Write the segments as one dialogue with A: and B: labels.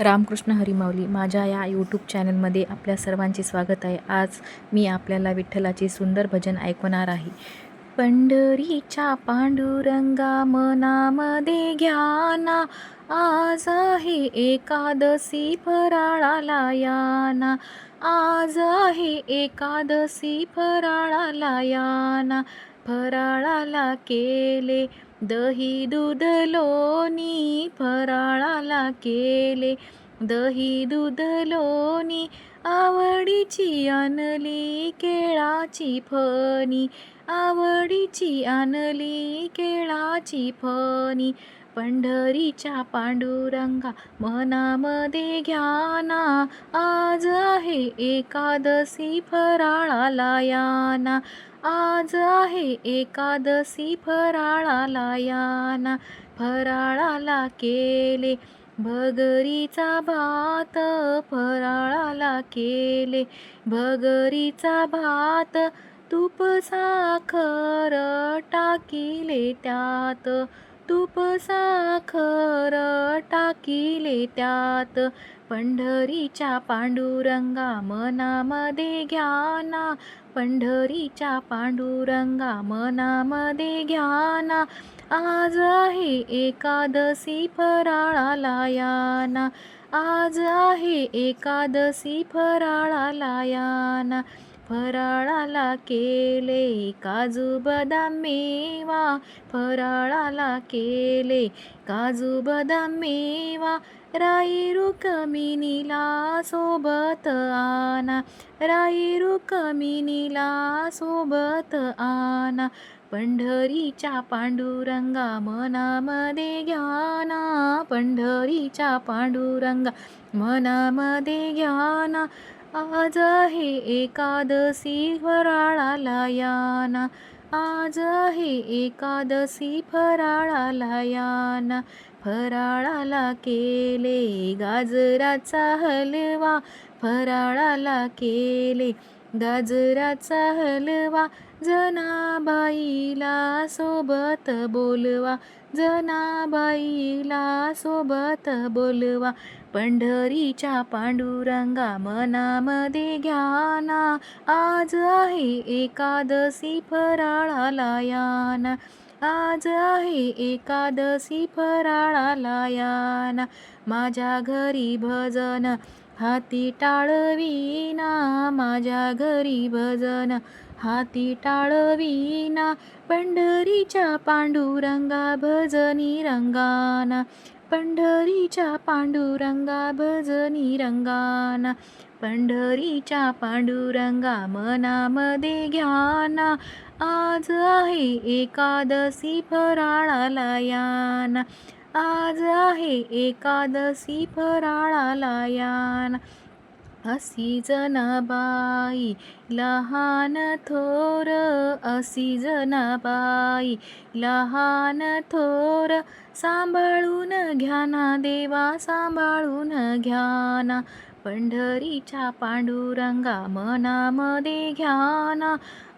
A: रामकृष्ण हरिमाऊली माझ्या या यूट्यूब चॅनलमध्ये आपल्या सर्वांचे स्वागत आहे. आज मी आपल्याला विठ्ठलाचे सुंदर भजन ऐकवणार आहे. पंढरीच्या पांडुरंगा मनामध्ये घ्याना आज आहे एकादशी फराळाला याना. आज आहे एकादशी फराळाला याना. फराळाला केले दही दूध लोणी फराळाला केले. दही दूध लोणी आवडीची आणली केळाची फणी. आवडीची आणली केळाची फणी. पंढरीच्या पांडुरंगा मनामध्ये घ्याना. आज आहे एकादशी फराळाला याना. आज आहे एकादशी फराळाला याना. फराळाला केले भगरीचा भात फराळाला केले भगरीचा भात. तूप साखर टाकिले त्यात. तूप साखर टाकिले त्यात. पंढरीच्या पांडुरंगा मनामध्ये घ्याना पंढरीच्या पांडुरंगा मनामध्ये घ्याना आज आहे एकादशी फराळाला याना आज आहे एकादशी फराळाला याना फराळाला केले काजू बदाम मेवा. फराळाला केले काजू बदाम मेवा. राई रुकमिनीला सोबत आना राई रुकमिनीला सोबत आना पंढरीच्या पांडुरंगा मनामध्ये घ्याना पंढरीच्या पांडुरंगा मनामध्ये घ्याना आज आहे एकादशी फराळाला याना. आज आहे एकादशी फराळाला याना. फराळाला केले गाजराचा हलवा. फराळाला केले गाजराचा हलवा जनाबाईला सोबत बोलवा जनाबाईला सोबत बोलवा. पंढरीच्या पांडुरंगा मनामध्ये घ्याना आज आहे एकादशी फराळाला याना आज आहे एकादशी फराळाला याना माझ्या घरी भजन हाती टाळवीना माझ्या घरी भजन. हाती टाळवीना पंढरीच्या पांडुरंगा भजनी रंगाना. पंढरीच्या पांडुरंगा भजनी रंगाना. पंढरीच्या पांडुरंगा मनामध्ये घ्याना. आज आहे एकादशी फराळाला याना. आज आहे एकादशी फराळाला यान. असी जनाबाई लहान थोर असी जनाबाई लहान थोर सांभाळून घ्याना देवा सांभाळून घ्याना पंढरीच्या पांडुरंगा मनामध्ये घ्याना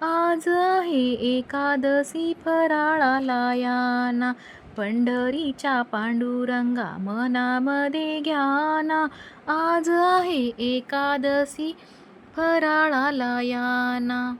A: आज आहे एकादशी फराळाला याना. पंढरीच्या पांडुरंगा मनामध्ये घ्याना. आज आहे एकादशी फराळाला याना.